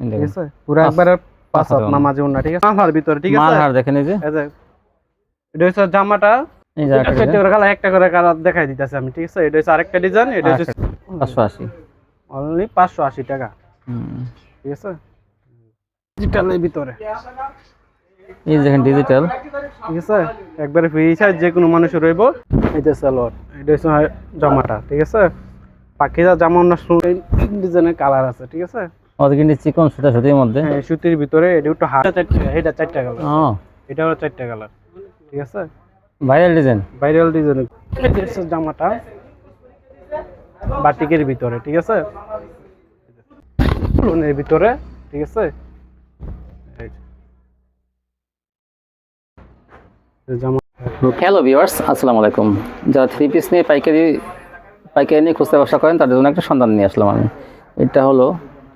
এই ঠিক আছে? পুরো একবারে পাঁচ হাত ওড়না। নামাজি ঠিক আছে? মাথার ভিতরে ঠিক আছে? মালহার দেখেন এই যে। এই যে এটা হচ্ছে জামাটা। এই যে এটা করে কালার একটা করে কালার দেখাই দিতেছে আমি ঠিক আছে? এটা হচ্ছে আরেকটা ডিজাইন এটা হচ্ছে পাঁচশো আশি। অনলি পাঁচশো আশি টাকা। হুম। ঠিক আছে? ডিজিটালের ভিতরে। এই দেখেন ডিজিটাল। ঠিক আছে? একবারে ফ্রি সাইজ যে কোনো মানুষ রইব। এটা সালোয়ার এটা হচ্ছে জামাটা ঠিক আছে? পাখিরা জামা অন্য ডিজাইনের কালার আছে ঠিক আছে? ওদের কিন্তু চিকন সুতা সুতির মধ্যে। হ্যাঁ সুতির ভিতরে এটা একটু হাত চারটে এটা চারটা কালার ও। এটা হলো চারটা কালার ঠিক আছে? ভাইরাল ডিজাইন ভাইরাল ডিজাইন জামাটা বাটিকের ভিতরে ঠিক আছে? এর ভিতরে ঠিক আছে? হ্যালো ভিউয়ার্স আসসালামু আলাইকুম। যারা থ্রি পিস নিয়ে পাইকারি পাইকারি নিয়ে খুচরা ব্যবসা করেন তাদের জন্য একটা সন্ধান নিয়ে আসলাম আমি। এটা হলো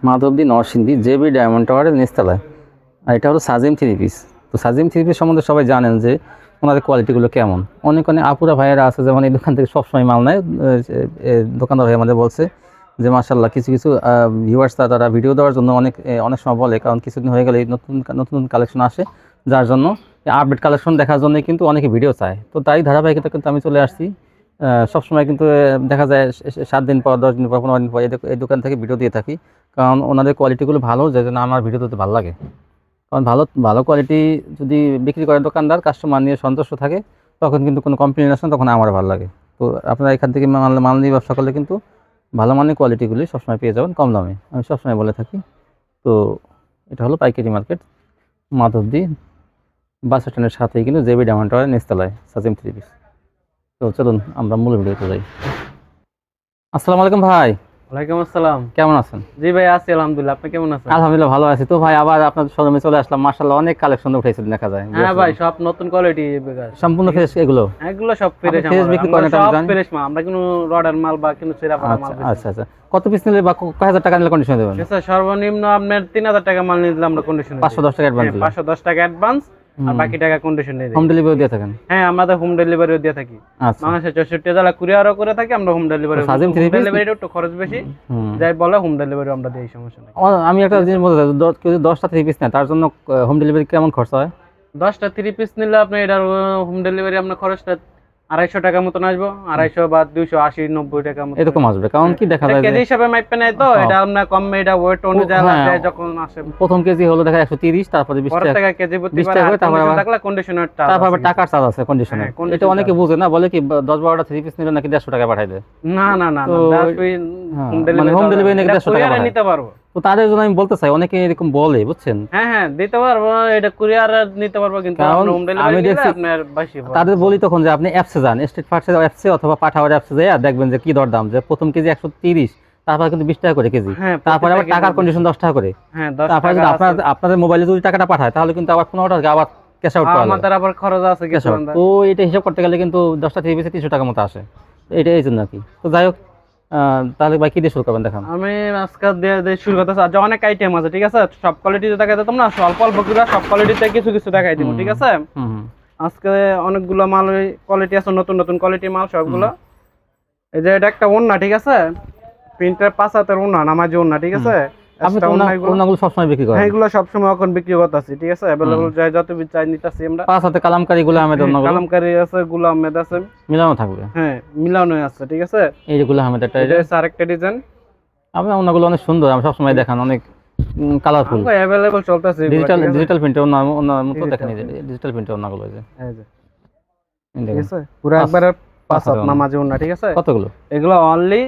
মাধবদী, নরসিংদী জেবি ডায়মন্ড টাওয়ারের নিচতলায়। আর এটা হলো সাজিম থ্রি পিস। তো সাজিম থ্রি পিস সম্বন্ধে সবাই জানেন যে ওনাদের কোয়ালিটিগুলো কেমন। অনেক অনেক আপুরা ভাইয়েরা আছে যেমন এই দোকান থেকে সবসময় মাল নেয়। দোকানদার ভাই আমাদের বলছে যে মার্শাল্লাহ কিছু কিছু ভিউয়ার্সরা তারা ভিডিও দেওয়ার জন্য অনেক অনেক সময় বলে। কারণ কিছুদিন হয়ে গেলে এই নতুন নতুন কালেকশন আসে যার জন্য আপডেট কালেকশন দেখার জন্য কিন্তু অনেকে ভিডিও চায়। তো তাই ধারাবাহিকতা কিন্তু আমি চলে আসছি। সবসময় কিন্তু দেখা যায় সাত দিন পর, দশ দিন পর, পনেরো দিন পর এই দোকান থেকে ভিডিও দিয়ে থাকি। কারণ ওনাদের কোয়ালিটিগুলো ভালো, যে জন্য আমার ভিডিও দিতে ভালো লাগে। কারণ ভালো ভালো কোয়ালিটি যদি বিক্রি করে দোকানদার কাস্টমার নিয়ে সন্তুষ্ট থাকে, তখন কিন্তু কোনো কমপ্লেন আসে তখন আমার ভালো লাগে। তো আপনারা এখান থেকে মাল মাল নিয়ে ব্যবসা করলে কিন্তু ভালো মানের কোয়ালিটিগুলি সবসময় পেয়ে যাবেন কম দামে। আমি সবসময় বলে থাকি। তো এটা হলো পাইকারি মার্কেট মাধবদী বাস স্ট্যান্ডের সাথেই কিন্তু জেবি ডায়মন্ড টাওয়ারের নিচতলায় সাজিম থ্রি পিস তো চলুন আমরা মূল ভিডিওতে যাই। আসসালামু আলাইকুম ভাই। ওয়ালাইকুম আসসালাম। কেমন আছেন? জি ভাই আছি আলহামদুলিল্লাহ। আপনি কেমন আছেন? আলহামদুলিল্লাহ ভালো আছি। তো ভাই আবার আপনার শোরুমে চলে আসলাম। মার্শাল্লাহ অনেক কালেকশন উঠেছিল দেখা যায়। হ্যাঁ ভাই সব নতুন কোয়ালিটি সম্পূর্ণ ফ্রেশ এগুলো? এগুলো সব ফ্রেশ fresh বিক্রি করেন সব ফ্রেশ মাল আমরা কোনো রডার মাল বা কোনো সেরা মাল আচ্ছা আচ্ছা আচ্ছা। কত পিস নিলে বা কয় হাজার টাকা নিলে কন্ডিশন দেবেন? ঠিক আছে সর্বনিম্ন আপনার তিন হাজার টাকা মাল নিয়ে দিলে আমরা কন্ডিশন পাঁচশো দশ টাকা অ্যাডভান্স দিলে। পাঁচশো দশ টাকা অ্যাডভান্স আর বাকি টাকা কন্ডিশন হোম ডেলিভারি দিয়ে থাকেন? হ্যাঁ আমাদের হোম ডেলিভারিও দিয়ে থাকি। মানুষের চৌষট্টি জেলা কুরিয়ারও করে থাকি আমরা হোম ডেলিভারি সাজিম থ্রি ডেলিভারি একটু খরচ বেশি। হুম। যাই বলে হোম ডেলিভারি আমরা দিই সমস্যা নেই। আমি একটা জিনিস বলতে চাই কেউ দশটা থ্রি পিস নেয় তার জন্য হোম ডেলিভারি কেমন খরচ হয়? দশটা থ্রি পিস নিলে আপনি এটার হোম ডেলিভারি আপনার খরচটা আড়াইশো টাকা মতন আসব আড়াইশো বা দুইশো আশি নব্বই টাকা মতো এরকম আসবে কারণ কি দেখা যায় কেজি হিসাবে মাইপে নেয় তো হ্যাঁ। এটা কম এটা ওয়েট অনুযায়ী হ্যাঁ। যখন আসে। প্রথম কেজি হলো দেখা একশো তিরিশ তারপরে বিশ টাকা কেজি 20 টাকা তারপর থাকলে কন্ডিশনার তারপর আবার টাকার চার্জ আছে কন্ডিশনে হ্যাঁ, এটা অনেকে বুঝে না বলে কি দশ বারোটা থ্রি পিস নিলে নাকি দেড়শো টাকা পাঠাই দেয়? না না না হোম মানে ডেলিভারি নাকি 150 টাকা নিতে পারব। তো তাদের জন্য আমি বলতে চাই অনেকে এরকম বলে বুঝছেন? হ্যাঁ হ্যাঁ দিতে পারব এটা কুরিয়ার নিতে পারব কিন্তু আমি দেখছি- আপনার বেশি তাদের বলি তখন যে আপনি অ্যাপসে যান স্টেট ফার্স্টের অ্যাপসে অথবা পাঠাওয়ার অ্যাপসে যাই দেখবেন যে কি দরদাম যে প্রথম কেজি একশো তিরিশ তারপর কিন্তু বিশ টাকা করে কেজি হ্যাঁ তারপরে আবার টাকার কন্ডিশন দশ টাকা করে। হ্যাঁ তারপরে টাকা যদি আপনার আপনাদের মোবাইলে যদি টাকাটা পাঠায় তাহলে কিন্তু আবার পনেরো টাকা আবার ক্যাশ আউট আমাদের আবার খরচ আছে ক্যাশ আউট তো এটা হিসাব করতে গেলে কিন্তু দশটা থ্রি পিসে তিনশো টাকার মতো আসে। এটা এই জন্য আর কি। তো যাই হোক তাহলে ভাই কি দিয়ে শুরু করবেন দেখান। আমি আজকে দিয়ে শুরু করতে আজ অনেক আইটেম আছে ঠিক আছে? সব কোয়ালিটিতে দেখাই দিতাম না অল্প অল্প করে সব কোয়ালিটিতে কিছু কিছু দেখাই দিব ঠিক আছে? আজকে অনেকগুলো মাল কোয়ালিটি আছে নতুন নতুন কোয়ালিটি মাল সবগুলো। এই যে এটা একটা ওন্না ঠিক আছে? প্রিন্টের পাঁচ হাতের ওন্না নামাজি ওন্না ঠিক আছে? আপনি তো ওনা- ওনাগুলো সবসময় বিক্রি করেন? হ্যাঁ এগুলো সবসময় এখন বিক্রি করতেছি ঠিক আছে? অ্যাভেলেবল যাই যত বি- চাই নিতেছি আমরা। পাঁচ হাতে কালামকারি গুলো আহমেদ হ্যাঁ, ওনাগুলো কালামকারী আছে গুলা আহমেদ আছে। মিলানো থাকবে। হ্যাঁ মিলানো আছে ঠিক আছে? এই যে গুলো আহমেদ একটা এটা আরেকটা ডিজাইন আপনার ওনাগুলো অনেক সুন্দর আমি সবসময় দেখান অনেক কালারফুল অ্যাভেলেবল চলতেছে ডিজিটাল ডিজিটাল প্রিন্টের ওনার ওনার মতো ডিজিটাল প্রিন্টের ওনাগুলো এই যে। আছে? পুরো পাঁচ হাত ঠিক আছে? কতগুলো? এগুলো অনলি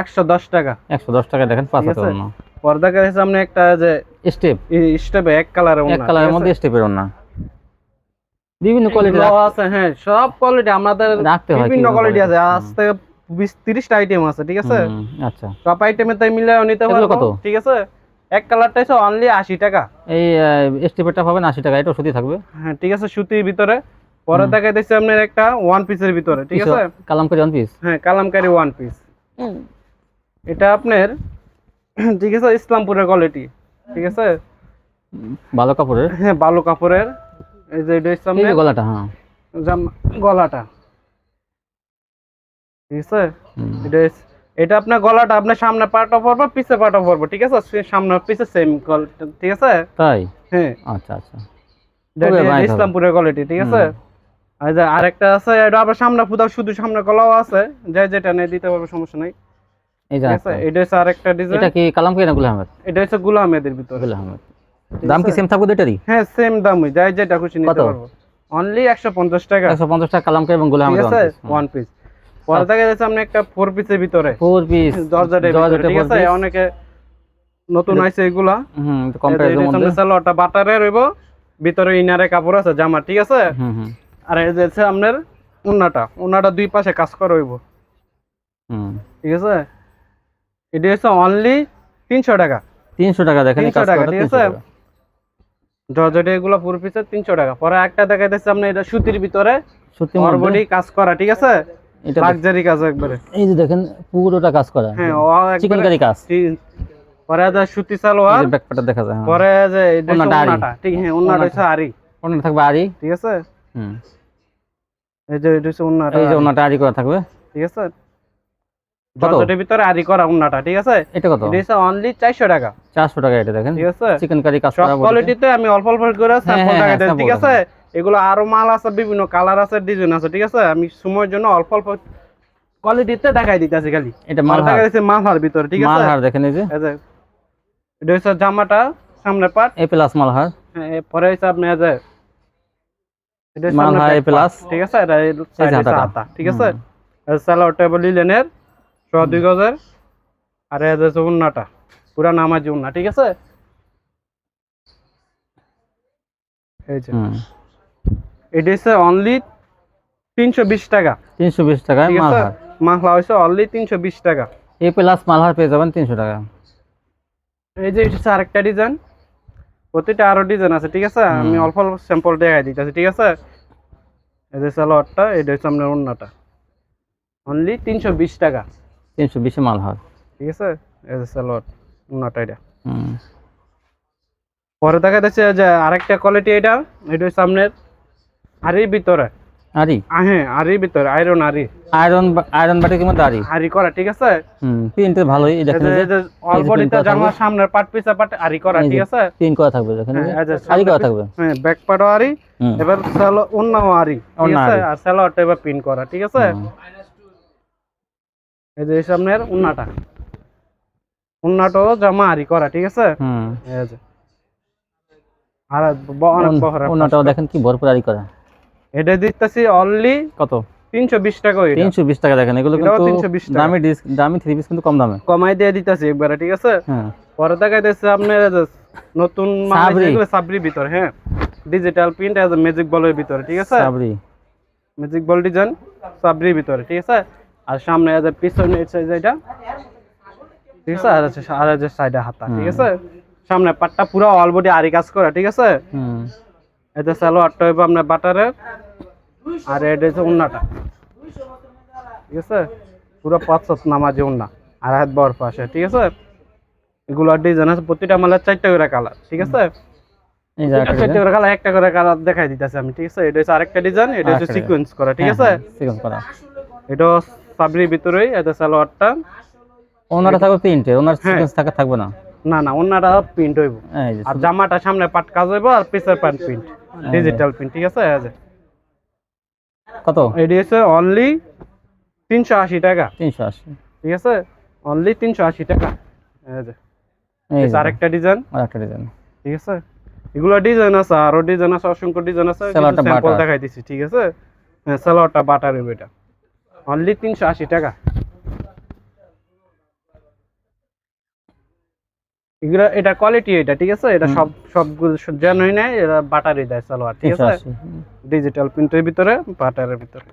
একশো দশ টাকা। একশো দশ টাকা দেখেন পাঁচ? ওনা সামনে একটা যে স্টেপ। স্টেপে এক কালারের এক কালারের মধ্যে স্টেপের ওনা বিভিন্ন কোয়ালিটি আছে হ্যাঁ। সব কোয়ালিটি আমাদের বিভিন্ন কোয়ালিটি আছে। আজ থেকে বিশ তিরিশটা আইটেম আছে ঠিক আছে? আচ্ছা। সব আইটেমে তাই নিতে এগুলো পারব কত? ঠিক আছে? এক কালারটা হচ্ছে অনলি আশি টাকা। এই স্টেপেরটা পাবেন আশি টাকা এটা সুতি থাকবে। হ্যাঁ ঠিক আছে সুতির ভিতরে। পরে দেখা দিচ্ছে আপনার একটা ওয়ান পিসের ভিতরে ঠিক আছে? কালামকারি ওয়ান পিস হ্যাঁ কালামকারি ওয়ান পিস এটা আপনার ঠিক আছে ইসলামপুরের কোয়ালিটি ঠিক আছে? ভালো কাপড়ের? হ্যাঁ বালু কাপড়ের। এই যে এটা এই গলাটা হ্যাঁ। জাম- গলাটা। ঠিক আছে? এটা এটা আপনার গলাটা আপনার সামনে পাটা পড়ব পিছে পাটা পড়ব ঠিক আছে? সামনে পিছে সেম ঠিক আছে? তাই? হ্যাঁ। আচ্ছা আচ্ছা। ভালো। ইসলামপুরের কোয়ালিটি ঠিক আছে? যে আরেকটা আছে এটা আবার সামনে ফুদা শুধু সামনে গলাও আছে যে যেটা নেই দিতে পারবে সমস্যা নাই। এই যে ঠিক আছে। এটা হচ্ছে আরেকটা ডিজাইন এটা কি কালাম কি না গুল আহমেদ? এটা হচ্ছে গুলামেদের ভিতরে। গুল আহমেদ। দাম কি সেম থাকবে দুইটারই? হ্যাঁ সেম দামই যাই যেটা খুশি নিতে পারব। অনলি পঞ্চাশ টাকা। এবং আহমেদ আছে? ওয়ান পিস পরে দেখা যাচ্ছে আপনি একটা ফোর পিসের ভিতরে। ফোর পিস দরজাটের ঠিক আছে? অনেকে নতুন আইছে এগুলা। হুম কম প্রাইসের মধ্যে। সালোয়ারটা বাটারে রইব। ভিতরে ইনারে কাপড় আছে জামা ঠিক আছে? হুম আর এই যে আপনার উন্নাটা উন্নাটা দুই পাশে কাজ করা হইব হুম। ঠিক আছে? এটা হচ্ছে অনলি তিনশো টাকা। তিনশো টাকা দেখেন এই 300 কাজ টাকা, ঠিক আছে? টাকা। এগুলো পুরো পিসে তিনশো টাকা। পরে একটা দেখা যাচ্ছে আপনার এটা সুতির ভিতরে। সত্যি অরবডি কাজ করা ঠিক আছে? এটা দেখ- লাক্সারি কাজ একবারে। এই যে দেখেন পুরোটা কাজ করা। হ্যাঁ ও চিকেন একবারে কাজ। পরে আছে সুতি সালোয়ার। দেখা যায় হ্যাঁ। পরে যে এটা ওন্নাটা ঠিক হ্যাঁ হচ্ছে আরি থাকবে আরি ঠিক আছে? হুম। এই যে এটা হচ্ছে উন্নাটা এই যে ওনাটা আরি করা থাকবে। ঠিক আছে? জর্জেটের ভিতরে আরি করা উন্নাটা ঠিক আছে? এটা কত? এটা অনলি চারশো টাকা। চারশো টাকা এটা দেখেন। ঠিক আছে? চিকেন কারি কাজ করা কোয়ালিটিতে আমি অল্প অল্প করে স্যাম্পল টাকা ঠিক আছে? এগুলো আরও মাল আছে বিভিন্ন কালার আছে ডিজাইন আছে ঠিক আছে? আমি সময়ের জন্য অল্প অল্প কোয়ালিটিতে দেখাই দিতেছি খালি। এটা মাল দেখা যাচ্ছে মালহার ভিতরে ঠিক আছে? মালহার দেখেন এই যে। এটা হচ্ছে জামাটা সামনে পাট এ প্লাস মালহার। হ্যাঁ, হচ্ছে আপনি যে plus। ঠিক আছে? এটা। হাতা ঠিক আছে? সালোয়ার টেবল লিলেনের ছ দুই গজের আর এই যে হচ্ছে উন্নাটা পুরা নামাজি উন্না ঠিক আছে? এই যে। এটা হচ্ছে অনলি তিনশো বিশ টাকা। তিনশো বিশ আছে? মালহার। মাখলা হচ্ছে অনলি তিনশো বিশ টাকা। এ প্লাস মালহার পেয়ে যাবেন তিনশো টাকা। এই যে এটা আরেকটা ডিজাইন প্রতিটা আরও ডিজাইন আছে ঠিক আছে? আমি অল্প অল্প স্যাম্পল দেখাই দিতেছি ঠিক আছে? এই যে সালোয়ারটা এটা হচ্ছে আপনার অন্যটা অনলি তিনশো বিশ টাকা। তিনশো বিশে মালহার ঠিক আছে? এই যে সালোয়ার অন্যটা এটা। পরে দেখা যাচ্ছে যে আরেকটা কোয়ালিটি এটা এটা আপনার আরির ভিতরে। আরি হ্যাঁ আরির ভিতরে আয়রন আরি আয়রন আয়রন বাটির মধ্যে আরি আরি করা ঠিক আছে? হুম প্রিন্টের ভালোই দেখেন এই যে যে অল্পটিতে জামা সামনের পাট পিছা পাট আরি করা ঠিক আছে? প্রিন্ট করা থাকবে দেখেন। হ্যাঁ, আরি করা থাকবে। হ্যাঁ ব্যাক পাটও আরি এবার সালো অন্যও আরি ঠিক আছে? আরি। আর সালোয়ারটা এবার পিন করা ঠিক আছে। এই যে সামনের উন্নাটা। উন্নাটাও জামা আরি করা ঠিক আছে? হুম। এই যে। আর অনেক বহর দেখেন কি ভরপুর আরি করা। এটা দিতেছি অনলি কত? টাকা টাকা দেখেন এগুলো কিন্তু দামি ডিস দামি থ্রি পিস কিন্তু কম দামে। কমাই দিয়ে দিতেছি একবারে ঠিক আছে? হ্যাঁ। পরে দেখাইতেছে আপনার নতুন। এগুলো ভিতরে হ্যাঁ? ডিজিটাল প্রিন্ট এজ ম্যাজিক বলের ভিতরে ঠিক আছে? সাবরি। ম্যাজিক বল ডিজাইন সাবরির ভিতরে ঠিক আছে? আর সামনে এজ পিছনে হচ্ছে যে এটা। ঠিক আছে? আর হচ্ছে আর যে সাইডে হাতা ঠিক আছে? সামনে পাটটা পুরো অল বডি আরি কাজ করা ঠিক আছে? হুম। এতে সালোয়ারটা হইব আপনার বাটারের আর এটা হচ্ছে উন্নাটা। ঠিক আছে? পুরো পাঁচ সাত নামাজি উন্না আর হাত বর পাশে ঠিক আছে? এগুলো ডিজাইন আছে প্রতিটা মালের চারটা করে কালার ঠিক আছে? এই যে এটা চারটা করে কালার একটা করে কালার দেখাই দিতেছে আমি ঠিক আছে? এটা হচ্ছে আরেকটা ডিজাইন এটা হচ্ছে সিকোয়েন্স করা ঠিক হ্যাঁ, আছে? সিকন করা। এটা সাবরির ভিতরেই এটা সালোয়ারটা। ওনারা থাকবে ওনার হ্যাঁ। সিকোয়েন্স থাকা থাকবে না? না না অন্যটা প্রিন্ট হইব। আর জামাটা সামনে পাট কাজ হইব আর পিছের প্যান্ট প্রিন্ট ডিজিটাল প্রিন্ট ঠিক আছে? কত? এটি হচ্ছে অনলি তিনশো আশি টাকা। তিনশো আশি। ঠিক আছে? অনলি তিনশো আশি টাকা। আরেকটা ডিজাইন আর একটা ডিজাইন ঠিক আছে? এগুলো ডিজাইন আছে আরও ডিজাইন আছে অসংখ্য ডিজাইন আছে। স্যাম্পল দেখাই দিছি ঠিক আছে? হ্যাঁ সালোয়ারটা বাটার হবে এটা। অনলি তিনশো আশি টাকা। এগুলো এটা কোয়ালিটি এটা ঠিক আছে? এটা সব সবগুলো জানোই নাই এটা বাটারই দেয় সালোয়ার ঠিক আছে? ডিজিটাল প্রিন্টের ভিতরে বাটারের ভিতরে।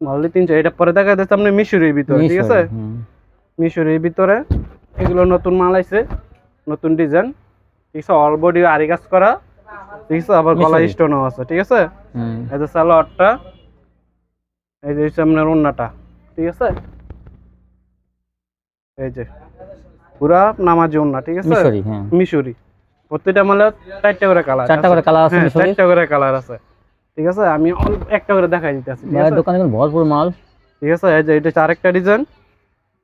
অনলি তিনশো এটা পরে দেখা যাচ্ছে আপনি মিশুরির ভিতরে ঠিক আছে? মিশরি, মিশরের ভিতরে এগুলো নতুন মাল আইছে নতুন ডিজাইন। ঠিক আছে অল বডি আরি কাজ করা। ঠিক আছে আবার গলা স্টোনও আছে ঠিক আছে? যে সালোয়ারটা এই যে হচ্ছে আপনার ঠিক আছে? এই যে পুরা নামাজি ওন্না ঠিক আছে? মিশরি হ্যাঁ। মিশরি। প্রত্যেকটা মালে চারটা করে কালার চারটা করে কালার আছে হ্যাঁ চারটা করে কালার আছে। ঠিক আছে? আমি একটা করে দেখাই দিতেছি দোকানে ভরপুর মাল। ঠিক আছে? এই যে এটা চার একটা ডিজাইন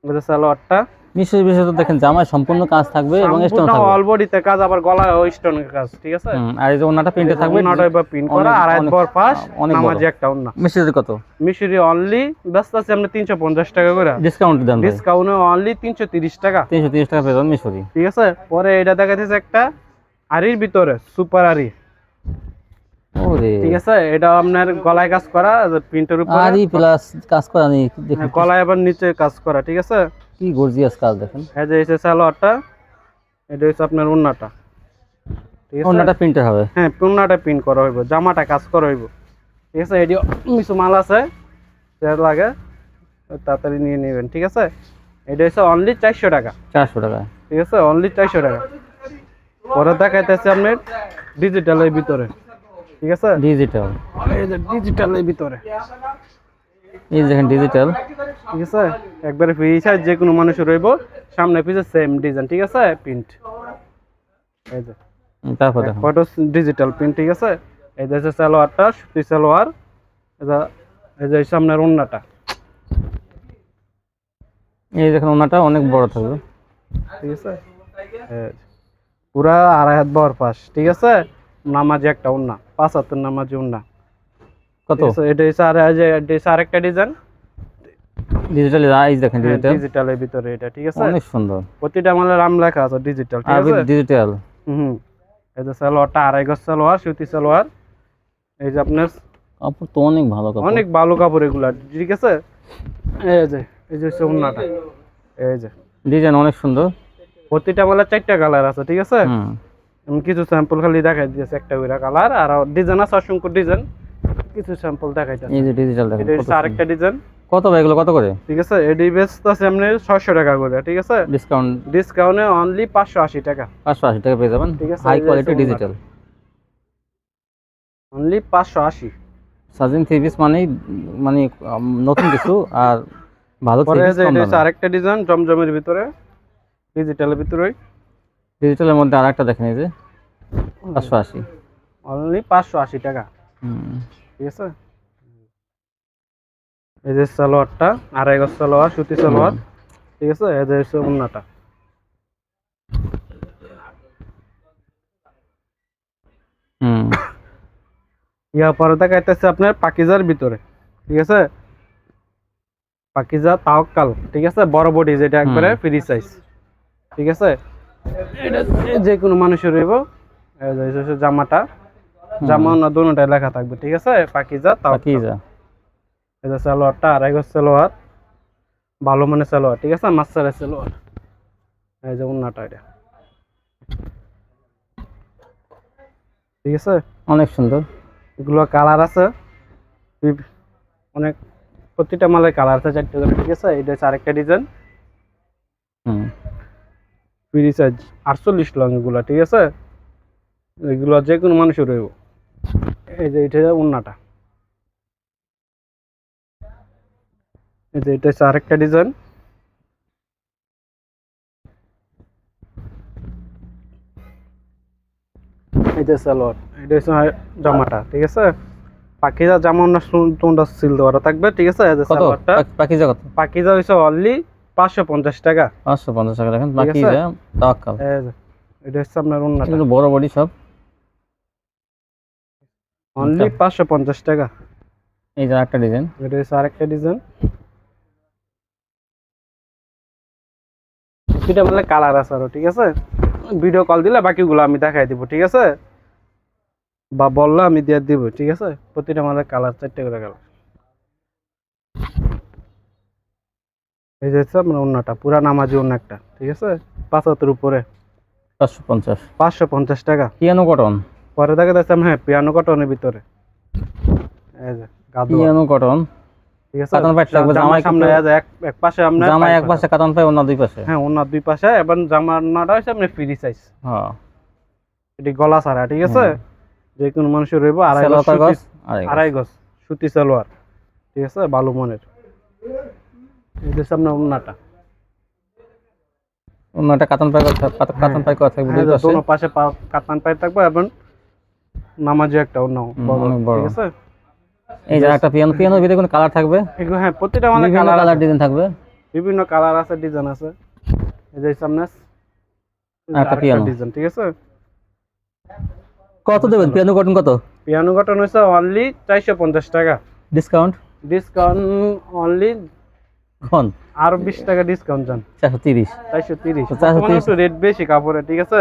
এটা সালোয়ারটা মিশরের বিষয়ে দেখেন জামায় সম্পূর্ণ কাজ থাকবে এবং স্টোন থাকবে। অল বডিতে কাজ আবার গলায় স্টোনের কাজ ঠিক আছে? আর এই যে ওনাটা প্রিন্টে থাকবে ওন্নাটা এবার পিন করা আর এক বর বড়। নামাজি একটা ওন্না। মিশরের কত? মিশরি অনলি ব্যস্ত আছে তিনশো পঞ্চাশ টাকা করে। ডিসকাউন্ট দেন ডিসকাউন্টে অনলি তিনশো তিরিশ টাকা। তিনশো তিরিশ টাকা পেয়ে যাবেন মিশরি। ঠিক আছে? পরে এটা দেখা যাচ্ছে একটা আরির ভিতরে সুপার আরি ঠিক আছে? এটা আপনার গলায় কাজ করা প্রিন্টের উপর। আরই প্লাস কাজ করা নেই হ্যাঁ, গলায় আবার নিচে কাজ করা ঠিক আছে? কি গর্জিয়াস কাজ দেখেন। এই যে হচ্ছে সালোয়ারটা এটা হচ্ছে আপনার উন্নাটা ঠিক আছে? ওনাটা প্রিন্টার হবে? হ্যাঁ উন্নাটা প্রিন্ট করা হইব জামাটা কাজ করা হইব। ঠিক আছে এটি কিছু মাল আছে যেটা লাগে তাড়াতাড়ি নিয়ে নেবেন ঠিক আছে? এটা হচ্ছে অনলি চারশো টাকা। চারশো টাকা। ঠিক আছে অনলি চারশো টাকা। পরে দেখাইতেছে আপনার ডিজিটালের ভিতরে। ঠিক আছে? ডিজিটাল এই যে ডিজিটালের ভিতরে। এই দেখেন ডিজিটাল ঠিক আছে? একবারে ফ্রি সাইজ যে কোনো মানুষের রইব। সামনে পিছে সেম ডিজাইন ঠিক আছে? প্রিন্ট এই যে। তারপর দেখেন ফটো ডিজিটাল প্রিন্ট ঠিক আছে? এই যে হচ্ছে সালোয়ারটা সুতি সালোয়ার। এই যে সামনের ওন্নাটা। এই দেখেন ওনাটা অনেক বড় থাকবে। ঠিক আছে? পুরা আড়াই হাত বর পাশ ঠিক আছে? নামাজি একটা ওন্না পাঁচ হাতের নামাজি ওন্না। কত? এটা হচ্ছে আর এটা হচ্ছে আরেকটা ডিজাইন ডিজিটাল আইজ দেখেন ডিজিটাল ডিজিটালের ভিতরে এটা ঠিক আছে? অনেক সুন্দর। প্রতিটা মালের নাম লেখা আছে ডিজিটাল ঠিক আছে? ডিজিটাল হুম। এই যে সালোয়ারটা আড়াই গজ সালোয়ার সুতি সালোয়ার। এই যে আপনার কাপড় তো অনেক ভালো কাপড়। অনেক ভালো কাপড় এগুলা ঠিক আছে? এই যে এই যে এই যে। ডিজাইন অনেক সুন্দর। প্রতিটা মালের চারটা কালার আছে ঠিক আছে? আমি কিছু স্যাম্পল খালি দেখাই দিয়েছে একটা করে কালার আর ডিজাইন আছে অসংখ্য ডিজাইন কিছু স্যাম্পল দেখাইতে এই যে ডিজিটাল দেখেন এটা হচ্ছে আরেকটা ডিজাইন কত ভাই এগুলো কত করে? ঠিক আছে এডি বেস্ট আছে আপনার ছয়শো টাকা করে ঠিক আছে? ডিসকাউন্ট ডিসকাউন্টে অনলি পাঁচশো আশি টাকা। পাঁচশো আশি টাকা পেয়ে যাবেন। ঠিক আছে, হাই কোয়ালিটি ডিজিটাল অনলি পাঁচশো আশি। সাজিন থ্রি পিস মানেই মানে নতুন কিছু আর ভালো থ্রি পিস এটা হচ্ছে আরেকটা ডিজাইন জমজমের ভিতরে ডিজিটালের ভিতরে। ডিজিটালের মধ্যে আরেকটা দেখেন এই যে পাঁচশো আশি। অনলি পাঁচশো আশি টাকা। হুম। ঠিক আছে? এই যে সালোয়ারটা আড়াই গজ সালোয়ার সুতি সালোয়ার ঠিক আছে? এই যে হচ্ছে উন্নাটা ইয়া পরে দেখাইতেছে আপনার পাকিজার ভিতরে ঠিক আছে? পাকিজা তাওকাল ঠিক আছে? বড় বডি যেটা একবারে ফ্রি সাইজ ঠিক আছে? এটা যে কোনো মানুষের রইব জামাটা জামা না দোনোটাই লেখা থাকবে ঠিক আছে? পাকিজা তাওকাল পাকিজা। এই যে সালোয়ারটা আড়াই গজ সালোয়ার ভালো মানের সালোয়ার ঠিক আছে? মাস্টারের সালোয়ার। এই যে উন্নাটা এটা। ঠিক আছে? অনেক সুন্দর। এগুলো কালার আছে। অনেক প্রতিটা মালের কালার আছে চারটে করে ঠিক আছে? এটা হচ্ছে আরেকটা ডিজাইন হুম। ফ্রি সাইজ আটচল্লিশ লং এগুলো ঠিক আছে? এগুলো যে কোনো মানুষের রইব এই যে এটা উন্নাটা। এই যে এটা হচ্ছে আরেকটা ডিজাইন এটা সালোয়ার এটা হচ্ছে জামাটা ঠিক আছে? পাখিজা জামা না তোমরা সিল দেওয়াটা থাকবে ঠিক আছে? সালোয়ারটা। পাকিজা কত? পাখিজা হচ্ছে অনলি পাঁচশো পঞ্চাশ টাকা। পাঁচশো পঞ্চাশ টাকা দেখেন ঠিক তাওয়াক্কাল। এটা হচ্ছে আপনার এগুলো বড় বডি সব। অনলি পাঁচশো পঞ্চাশ টাকা। এই যে একটা ডিজাইন এটা হচ্ছে আরেকটা ডিজাইন এটা মানে কালার আছে আরও ঠিক আছে? ভিডিও কল দিলে বাকিগুলো আমি দেখাই দিব ঠিক আছে? বা বললে আমি দিয়ে দিব ঠিক আছে? প্রতিটা মালের কালার চারটে করে কালার এই যে হচ্ছে আপনার অন্যটা পুরা নামাজি অন্য একটা ঠিক আছে? পাঁচ হাতের উপরে। পাঁচশো পঞ্চাশ। পাঁচশো পঞ্চাশ টাকা। পিয়ানো কটন পরে দেখা যাচ্ছে হ্যাঁ পিয়ানো কটনের ভিতরে। এই যে পিয়ানো কটন ঠিক আছে? কাতান পাইট থাকবে, জামার সামনে কিন্তু- এই যে এক এক পাশে আপনার জামায় এক পাশে কাতান পায় অন্য দুই পাশে। হ্যাঁ অন্য দুই পাশে এবং জামার নাটা হচ্ছে আপনার ফ্রি সাইজ হ্যাঁ। এটি গলা ছাড়া ঠিক আছে? যে কোনো মানুষের রইব আড়াই গজ সুতি- আড়াই গজ। সুতি সালোয়ার। ঠিক আছে? মনের। কাতান কাতান করা থাকবে দুই পাশে? দোনো পাশে কাতান পাই থাকবে এবং নামাজি একটা অন্য ঠিক আছে? এই যে একটা পিয়ানো পিয়ানোর ভিতরে কোনো কালার থাকবে? হ্যাঁ প্রতিটা মানে কালার কালার ডিজাইন থাকবে। বিভিন্ন কালার আছে ডিজাইন আছে। এই যে সামনে একটা piano। ডিজাইন ঠিক আছে? কত দেবেন? পিয়ানো কটন কত? পিয়ানো কটন হচ্ছে অনলি চারশো পঞ্চাশ টাকা। ডিসকাউন্ট ডিসকাউন্ট অনলি কোন আরও বিশ টাকা ডিসকাউন্ট চারশো তিরিশ। তো 430 রেট বেশি কাপড়ে ঠিক আছে?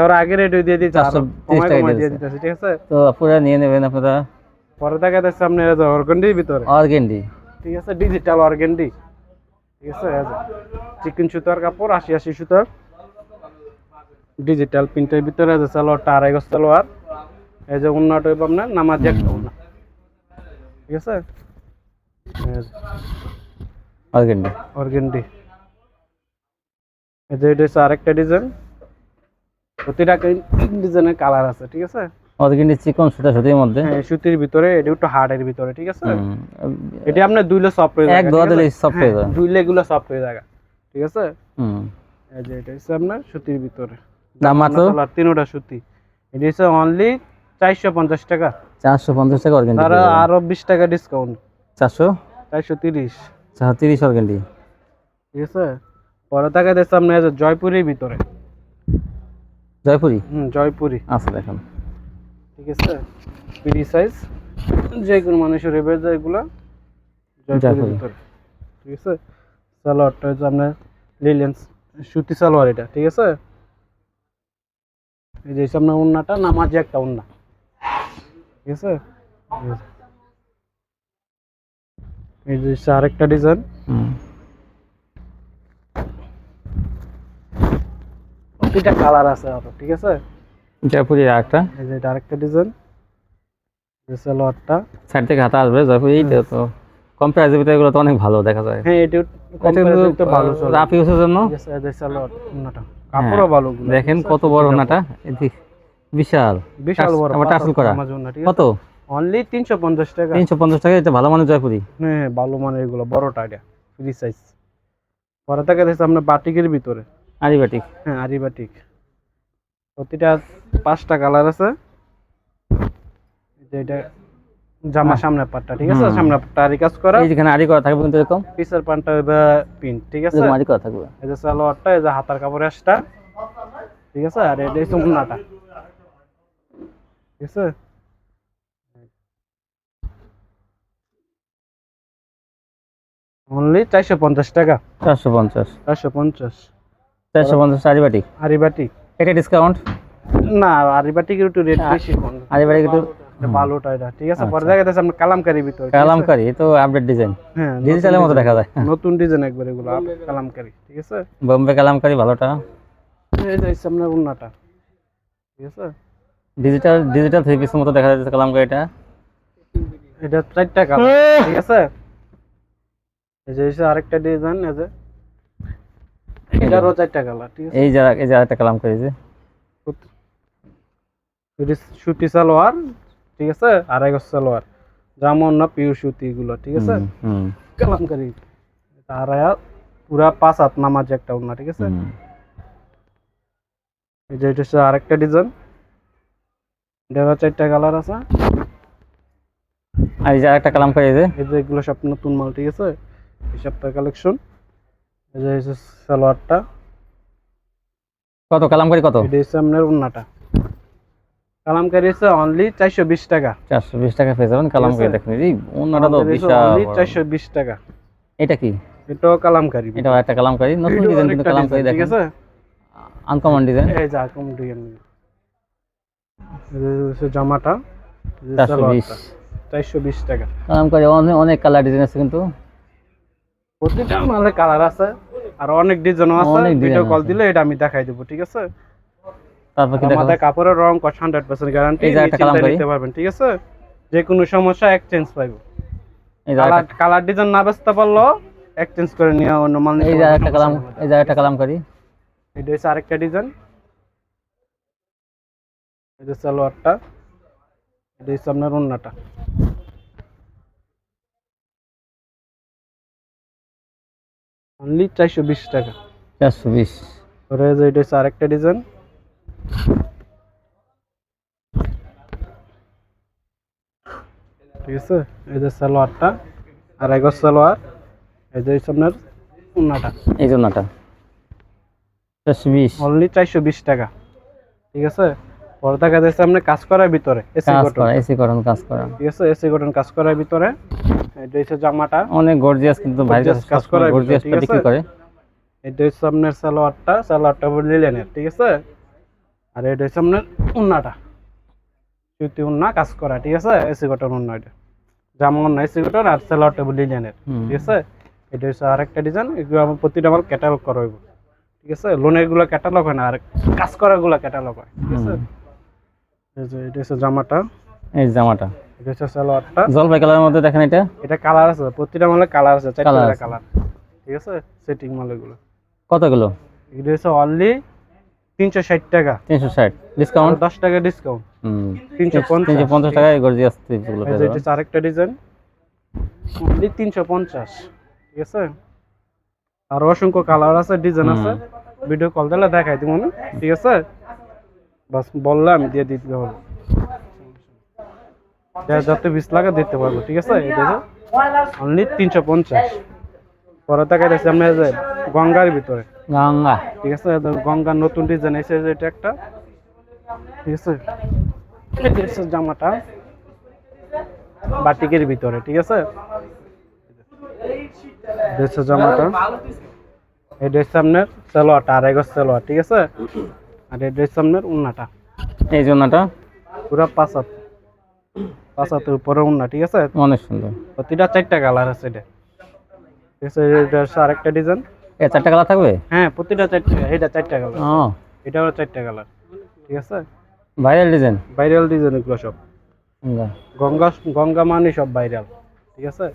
আমরা আগে রেট দিয়ে দিচ্ছি 430 টাকা দিয়ে দিয়ে দিতেছি ঠিক আছে? তো আপনারা নিয়ে নেবেন আপনারা। পরে দেখা যাচ্ছে আপনার অর্গন্ডির ভিতরে। অর্গেন্ডি ঠিক আছে ডিজিটাল অর্গেন্ডি। ঠিক আছে চিকেন সুতার কাপড় আশি আশি সুতার। ডিজিটাল প্রিন্টের ভিতরে আছে সালোয়ারটা আড়াই গজ সালোয়ার। এই যে উন্নাটা হইব আপনার নামাজ একটা উন্না ঠিক আছে? Organdy organdy. এই যে এটা হচ্ছে আরেকটা ডিজাইন প্রতিটা ডিজাইনের কালার আছে ঠিক আছে? অর্গেন্ডি চিকন সুতা সুতির মধ্যে। হ্যাঁ সুতির ভিতরে এটা একটু হার্ডের ভিতরে ঠিক আছে? এটা আপনার দুইলে সফট হয়ে এক ধোয়া দিলেই soft হয়ে যায়। দুইলে এগুলো সফট হয়ে ঠিক আছে? হুম। এই যে এটা হচ্ছে আপনার সুতির ভিতরে। দাম মাত্র? তিনোটা সুতি। এটা হচ্ছে অনলি চারশো পঞ্চাশ টাকা। চারশো পঞ্চাশ টাকা অর্গেন্ডি তারা আরও বিশ টাকা ডিসকাউন্ট চারশো? চারশো তিরিশ। চারশো তিরিশ অর্গেন্ডি ঠিক আছে? পরে টাকা দিচ্ছে আপনার জয়পুরের ভিতরে। জয়পুরি? হুম জয়পুরি। আচ্ছা দেখেন। ঠিক আছে? পিডি সাইজ যে কোনো মানুষের এবার যায় এগুলো জয়পুরি। ঠিক আছে? সালোয়ারটা হচ্ছে আপনার লিলেন্স সুতি সালোয়ার এটা ঠিক আছে? এই যে আপনার উন্নাটা নামাজি একটা উন্না ঠিক আছে? এই যে আরেকটা ডিজাইন প্রতিটা কালার আছে আরও ঠিক আছে? জয়পুরি একটা এই যে আরেকটা ডিজাইন যে সালোয়ারটা সাইড থেকে হাতা আসবে জয়পুরি এইটা তো কম প্রাইসের ভিতরে এগুলো তো অনেক ভালো দেখা যায়। হ্যাঁ এটা কিন্তু একটু ভালো চলে। রাফ ইউজের জন্য। এই যে কাপড়ও ভালো হ্যাঁ। দেখেন কত বড় ওনাটা এদিক বিশাল। বিশাল বড় আবার টার্সেল করা। কত? অনলি তিনশো পঞ্চাশ টাকা। তিনশো পঞ্চাশ টাকা এটা ভালো মানের জয়পুরি। হ্যাঁ হ্যাঁ, ভালো মানের এগুলো বড়টা এটা ফ্রি সাইজ পরে থেকে দেখছি আপনার বাটিকের ভিতরে। আরিবাটিক হ্যাঁ আরি বাটিক প্রতিটা পাঁচটা কালার আছে। যে এটা জামা সামনে পাটটা ঠিক আছে? সামনে পাটটা আরি কাজ করা। এই যেখানে আরি করা থাকবে কিন্তু এরকম? পিসের পানটা পিন ঠিক আছে? আরি করা থাকবে। এই যে সালোয়ারটা এই যে হাতার কাপড় আসটা ঠিক আছে? আর এটা হচ্ছে উন্নাটা ঠিক আছে? অনলি চারশো পঞ্চাশ টাকা। চারশো পঞ্চাশ। চারশো পঞ্চাশ। চারশো পঞ্চাশ আরিবাটিক আরিবাটি। এটা ডিসকাউন্ট না আরিবাটিকের একটু রেট বেশি কম আরিবাটিক একটু এটা ভালোটা এটা। ঠিক আছে পরে দেখা যাচ্ছে আপনার কালামকারি ভিতরে ঠিক আছে? কালামকারি তো আপডেট ডিজাইন হ্যাঁ ডিজিটালের মতো দেখা যায়। নতুন ডিজাইন একবার এগুলো আপ- কালামকারি ঠিক আছে? বোম্বে কালামকারি ভালোটা। এই যে হচ্ছে আপনার উন্নাটা ঠিক আছে? ডিজিটাল ডিজিটাল থ্রি পিসের মতো দেখা যাচ্ছে কালামকারিটা। এটা চারটা কালার ঠিক আছে? এই যে হচ্ছে আরেকটা ডিজাইন এই যে। এটারও চারটা কালার ঠিক আছে? এই যারা এই সুতি সালোয়ার ঠিক আছে? আড়াই গজ সালোয়ার। যেমন না সুতি ঠিক আছে? কালামকারি আড়াই পুরা পাঁচ হাত নামাজ একটা ঠিক আছে? এই যে এটা হচ্ছে আরেকটা ডিজাইন এটারও চারটা কালার আছে। আর এই যে আরেকটা এই যে এগুলো সব নতুন মাল ঠিক আছে? এই সপ্তাহ কালেকশন হচ্ছে সালোয়ারটা। কত? কালামকারি কত? এটা হচ্ছে আপনার উন্নাটা। কালামকারি হচ্ছে অনলি চারশো বিশ টাকা। চারশো বিশ টাকা পেয়ে যাবেন কালামকারি? দেখুন এই অন্যটা তো বিশাল অনলি টাকা। এটা কি? এটাও কালামকারি। এটাও একটা কালামকারি নতুন ডিজাইন কিন্তু কালামকারি ঠিক দেখেন। আছে? আনকমন ডিজাইন এই যে আকম ডিজাইন জামাটা চারশো বিশ। টাকা। কালামকারি অনেক কালার ডিজাইন আছে কিন্তু। প্রতিটা মালে কালার আছে আর অনেক ডিজাইনও আছে। ভিডিও কল দিলে এটা আমি দেখাই দেবো ঠিক আছে? তারপর কি আমাদের কাপড়ের রং কস হান্ড্রেড পার্সেন্ট গ্যারান্টি এই একটা কালামকারী। নিতে পারবেন ঠিক আছে? যে কোনো সমস্যা এক্সচেঞ্জ পাইবো। এই যে কালার ডিজাইন না বেচতে পারল এক্সচেঞ্জ করে নিয়ে অন্য মাল এই আরেকটা সমস্যা কালাম। এই যে আরেকটা কালামকারি এটা হচ্ছে আরেকটা ডিজাইন এই যে সালোয়ারটা এটা হচ্ছে আপনার ওন্নাটা। অনলি চারশো বিশ টাকা। চারশো বিশ। পরে যে এটা হচ্ছে আরেকটা ডিজাইন ঠিক আছে? এই যে সালোয়ারটা আর এগো সালোয়ার এই যে আপনার উন্নাটা এই জন্যটা চারশো বিশ। অনলি চারশো বিশ টাকা। ঠিক আছে? পরে দেখা যাচ্ছে আপনি কাজ করার ভিতরে এসি কটন। এসি কটন কাজ করা। ঠিক আছে? এসি কটন কাজ করার ভিতরে। এটা হচ্ছে জামাটা অনেক গর্জিয়াস কিন্তু Gorgeous কাজ করা আছে? বিক্রি করে এটা হচ্ছে আপনার সালোয়ারটা সালোয়ারটা লিলেনের ঠিক আছে? আর এটা হচ্ছে আপনার উন্নাটা। সুতি উন্না কাজ করা ঠিক আছে? এসি কটন উন্না এটা। জামা উন্না এসি কটন আর সালোয়ারটা লিলেনের হুম। ঠিক আছে? এটা হচ্ছে আরেকটা ডিজাইন এগুলো আমার প্রতিটা আমার ক্যাটালগ করা হইব ঠিক আছে? লোনেরগুলো ক্যাটালগ হয় না আর কাজ করা গুলো ক্যাটালগ হয় ঠিক আছে? এই যে এটা হচ্ছে জামাটা। এই জামাটা। এটা হচ্ছে সালোয়ারটা। জলপাই কালারের মধ্যে দেখেন এটা। এটা কালার আছে প্রতিটা মালে কালার আছে চারটা কালার ঠিক আছে? সেটিং মালগুলো কতগুলো এটা হচ্ছে অনলি তিনশো ষাট টাকা। তিনশো ষাট। ডিসকাউন্ট দশ টাকা ডিসকাউন্ট হুম। তিনশো পঞ্চাশ। তিনশো পঞ্চাশ টাকায় গর্জিয়াস থ্রিপগুলো এই যে এটা আরেকটা ডিজাইন অনলি তিনশো পঞ্চাশ। ঠিক আছে? আর অসংখ্য কালার আছে ডিজাইন আছে। ভিডিও কল দিলে দেখাই দিব ঠিক আছে? বাস বললে আমি দিয়ে দিতে হবে। যা- যত বিশ লাগে দিতে পারব ঠিক আছে? অনলি তিনশো পঞ্চাশ। পরে যাচ্ছে আপনার যে গঙ্গার ভিতরে। গঙ্গা। ঠিক আছে? গঙ্গার নতুন ডিজাইন এসে যে এটা একটা ঠিক আছে? জামাটা বাটিকের ভিতরে ঠিক আছে? হচ্ছে জামাটা। এটা হচ্ছে আপনার সালোয়ারটা আড়াই গজ সালোয়ার ঠিক আছে? আর এটা হচ্ছে আপনার উন্নাটা। এই জন্যটা পুরো পাঁচ হাত। পাঁচ হাতের উপরে উন্না ঠিক আছে? অনেক সুন্দর। প্রতিটা চারটা কালার আছে এটা। ঠিক আছে এটা আরেকটা ডিজাইন। এ চারটা কালার থাকবে? হ্যাঁ প্রতিটা চারটা এটা চারটা কালার। ও। এটাও চারটা কালার ঠিক আছে? Viral design? ভাইরাল ডিজাইন এগুলো সব। গঙ্গা গঙ্গা মানে সব ভাইরাল ঠিক আছে?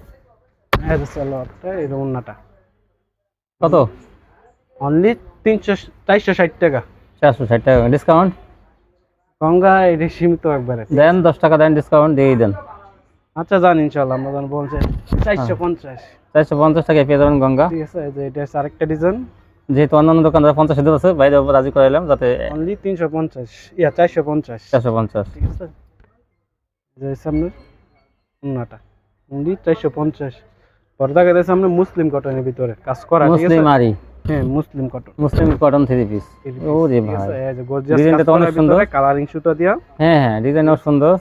এই যে সালোয়ারটা এই যে কত? অনলি তিনশো চারশো ষাট টাকা। চারশো ষাট টাকা। ডিসকাউন্ট? গঙ্গা এটা সীমিত একবারে। দেন দশ টাকা দেন ডিসকাউন্ট দিয়ে দেন। আচ্ছা জানি ইনশাল্লাহ আমরা যখন বলছে চারশো পঞ্চাশ। চারশো পঞ্চাশ টাকায় পেয়ে যাবেন গঙ্গা। ঠিক আছে যে এটা হচ্ছে আরেকটা ডিজাইন যেহেতু অন্যান্য দোকানদার পঞ্চাশ দিতে আছে বাইরে রাজি করাইলাম যাতে অনলি তিনশো পঞ্চাশ। ইয়া চারশো পঞ্চাশ। চারশো পঞ্চাশ। ঠিক আছে? যে সামনে ওন্নাটা অনলি চারশো পঞ্চাশ। পর্দা গেছে সামনে মুসলিম কটনের ভিতরে কাজ করা মুসলিম আরি। হ্যাঁ muslin cotton muslin cotton three piece ও রে ভাই। ডিজাইনটা তো অনেক সুন্দর। কালারিং সুতা দিয়া। হ্যাঁ হ্যাঁ ডিজাইনও সুন্দর।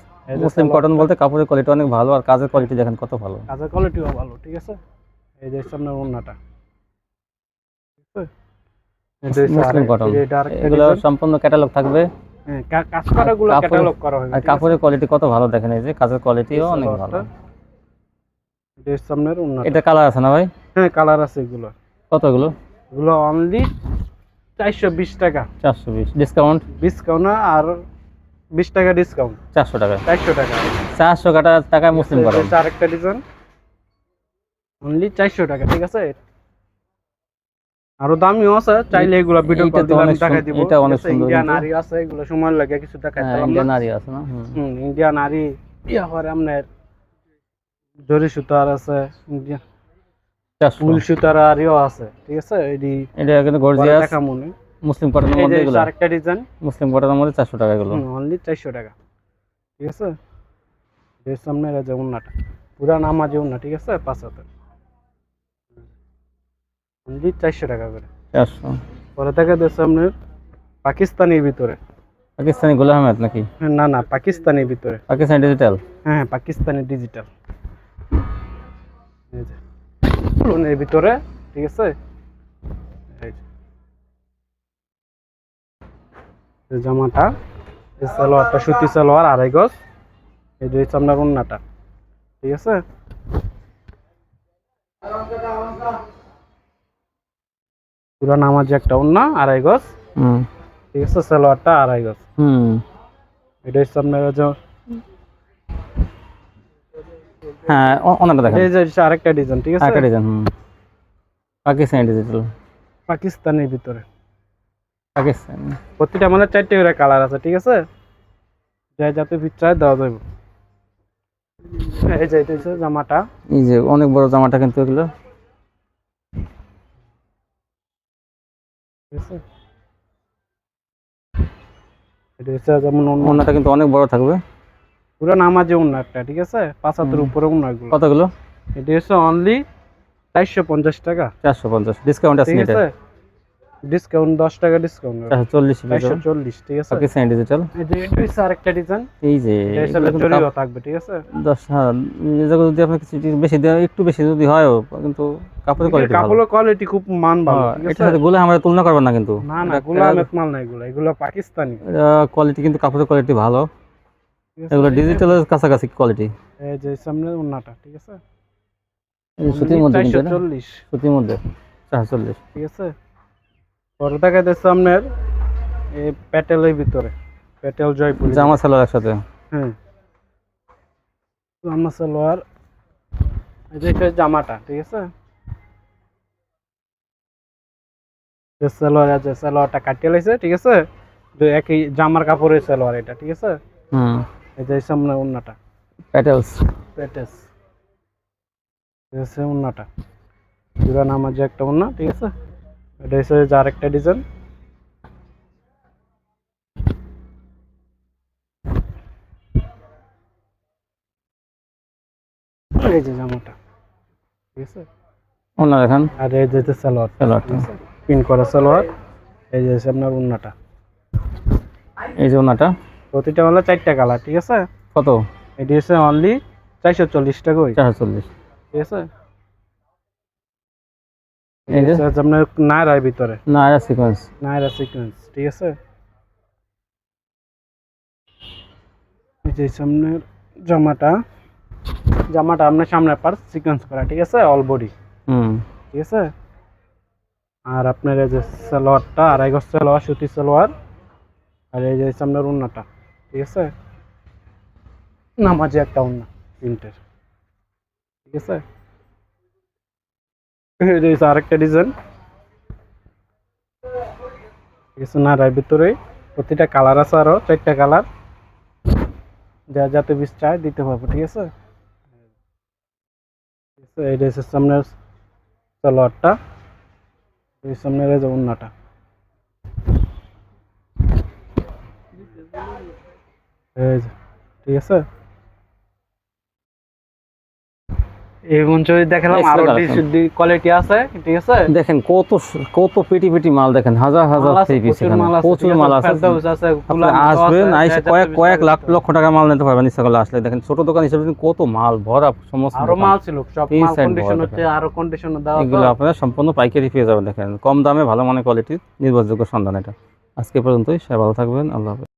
মুসলিম কটন বলতে কাপড়ের কোয়ালিটি অনেক ভালো আর কাজের কোয়ালিটি দেখেন কত ভালো। কাজের কোয়ালিটিও ভালো ঠিক আছে? এই যে সামনে ওন্নাটা মুসলিম কটন এগুলো সম্পূর্ণ ক্যাটালগ থাকবে। হ্যাঁ, কাপড়ের কোয়ালিটি কত ভালো দেখেন এই যে কাজের কোয়ালিটিও অনেক ভালো। সামনের এটা কালার আছে না ভাই? হ্যাঁ কালার আছে এগুলো কত এগুলো অনলি চারশো বিশ টাকা। চারশো বিশ ডিসকাউন্ট ডিসকাউন্ট আর বিশ টাকা ডিসকাউন্ট চারশো টাকা। চারশো টাকা। চারশো টাকায় মুসলিম কটন এটা আরেকটা ডিজাইন অনলি চারশো টাকা ঠিক আছে? আরও দামিও আছে চাইলে এগুলো ভিডিও কল তো দিলে আমি অনেক দেখাই সুন- দিব। এটা অনেক? সুন্দর ইন্ডিয়ান। নারী আছে এগুলো সময় লাগে কিছু দেখাই হ্যাঁ দিলাম ইন্ডিয়ান না নারী আছে না? হুম। ইন্ডিয়ান নারী ইয়া করে আপনার জরি সুতার আছে ইন্ডিয়ান চারশো ফুল সুতার আরও আছে ঠিক আছে? এডি এটা কিন্তু গর্জিয়াস দেখা মনে। মুসলিম কটনের মধ্যে এগুলো। আরেকটা ডিজাইন মুসলিম কটনের মধ্যে চারশো টাকা এগুলো। অনলি চারশো টাকা ঠিক আছে? এর সামনে যে উন্নাটা পুরা নামাজে উন্না ঠিক আছে? পাঁচ হাতে। অনলি চারশো টাকা করে। চারশো। পরে থেকে দেশ সামনের পাকিস্তানির ভিতরে। পাকিস্তানি গোলাম আহমেদ নাকি? হ্যাঁ, না না পাকিস্তানির ভিতরে। পাকিস্তানি ডিজিটাল হ্যাঁ পাকিস্তানি ডিজিটাল লোনের ভিতরে ঠিক আছে? জামাটা সালোয়ারটা সুতি সালোয়ার আড়াই গজ। এই যে হচ্ছে আপনার উন্নাটা ঠিক আছে? পুরো নামাজ একটা উন্না আড়াই গজ। হুম। ঠিক আছে? সালোয়ারটা আড়াই গজ। হুম। এটা হচ্ছে আপনার যে হ্যাঁ ও- ওনাটা দেখেন। এই যে আরেকটা ডিজাইন ঠিক আছে? ডিজাইন হুম। পাকিস্তানি ডিজিটাল পাকিস্তানের ভিতরে। পাকিস্তানি। প্রতিটা মানে চারটে করে কালার আছে ঠিক আছে? যাই যাতে পিকচার দেওয়া যাবে। এই যে এটা হচ্ছে জামাটা। এই যে অনেক বড় জামাটা কিন্তু এগুলো। এটা হচ্ছে যেমন কিন্তু অনেক বড় থাকবে। পুরো নামাজে অন্য একটা ঠিক আছে? পাঁচ হাতের উপরে অন্য এগুলো কতগুলো? এটা হচ্ছে অনলি চারশো পঞ্চাশ টাকা। চারশো পঞ্চাশ। ডিসকাউন্ট আছে ঠিক আছে? ডিসকাউন্ট দশ টাকা ডিসকাউন্ট চল্লিশ চারশো চল্লিশ ঠিক আছে? পাকিস্তানি ডিজিটাল এই যে এটা হচ্ছে আরেকটা ডিজাইন এই যে এটা থাকবে ঠিক আছে? দশ হ্যাঁ যদি আপনি কিছু বেশি দেওয়া একটু বেশি যদি হয় কিন্তু কাপড়ের কোয়ালিটি কাপড়ের কোয়ালিটি খুব মান ভালো হ্যাঁ, এটার সাথে গুলো আমরা তুলনা করবেন না কিন্তু। না না গুলা মাল না এগুলো এগুলো পাকিস্তানি। কোয়ালিটি কিন্তু কাপড়ের কোয়ালিটি ভালো? এগুলো ডিজিটালের কাছাকাছি কোয়ালিটি এই যে সামনে উন্নাটা ঠিক আছে? এই সুতির মধ্যে কিন্তু চারশো এটা? চল্লিশ সুতির মধ্যে চারশো চল্লিশ। ঠিক আছে? পরে দেখা যাচ্ছে আপনার এই প্যাটেলের ভিতরে প্যাটেল জয়পুর জামা সালোয়ার একসাথে। হ্যাঁ। জামা সালোয়ার এই যে এটা জামাটা ঠিক আছে? যে সালোয়ার আছে সালোয়ারটা কাটিয়ে লাইছে ঠিক আছে? যে একই জামার কাপড়ের সালোয়ার এটা ঠিক আছে? হুম। এই যে সামনে উন্নাটা। প্যাটেলস প্যাটেস ঠিক আছে উন্নাটা। দুটা নাম আছে একটা উন্না ঠিক আছে? এটা হচ্ছে যে আরেকটা ডিজাইন এই যে জামাটা ঠিক আছে? অন্য দেখেন। আর এই যে হচ্ছে সালোয়ার। সালোয়ারটা। পিন করা সালোয়ার এই যে আপনার উন্নাটা। এই যে ওনাটা প্রতিটা হলো চারটা কালার ঠিক আছে? কত? এটি হচ্ছে অনলি চারশো চল্লিশ টাকা ওই। চারশো চল্লিশ। ঠিক আছে? আপনার নায়রার ভিতরে। না এটা সিকোয়েন্স নায়রা সিকোয়েন্স ঠিক আছে? এই যে সামনের জামাটা। জামাটা আপনার সামনে পার সিকোয়েন্স করা ঠিক আছে? অল বডি হুম। ঠিক আছে? আর আপনার এই যে সালোয়ারটা আড়াই গজ সালোয়ার সুতি সালোয়ার আর এই যে সামনের উন্নাটা ঠিক আছে? নামাজে একটা উন্না প্রিন্টের ঠিক আছে? এই যে আরেকটা ডিজাইন ঠিক আছে না এর ভিতরে প্রতিটা কালার আছে আরও, চারটা কালার যা যাতে বিষ চায় দিতে পারব, ঠিক আছে? এই যে সামনের সালোয়ারটা, এই সামনের এই যে উন্নাটা এই যে, ঠিক আছে? এই মঞ্চে দেখালাম আরও কোয়ালিটি আছে ঠিক আছে? দেখেন কত কত পেটি পেটি মাল দেখেন হাজার হাজার মাল আছে, থ্রি পিস প্রচুর মাল আছে, প্রচুর ঠিক আছে, মাল আছে। ফেরদাউস আছে, আপনি গুলাম আছে, আসবেন আইসে কয়েক কয়েক লাখ লক্ষ টাকার মাল নিতে পারবেন ইচ্ছা আসলে। দেখেন ছোট দোকান হিসেবে কত মাল ভরা সমস্ত আরও দোকান। মাল ছিল সব মাল কন্ডিশন board হচ্ছে আরও কন্ডিশন দেওয়া এগুলো আপনারা সম্পূর্ণ পাইকারি পেয়ে যাবেন দেখেন। কম দামে ভালো মানের কোয়ালিটির নির্ভরযোগ্য সন্ধান এটা। আজকে পর্যন্তই সবাই ভালো থাকবেন আল্লাহ হাফেজ।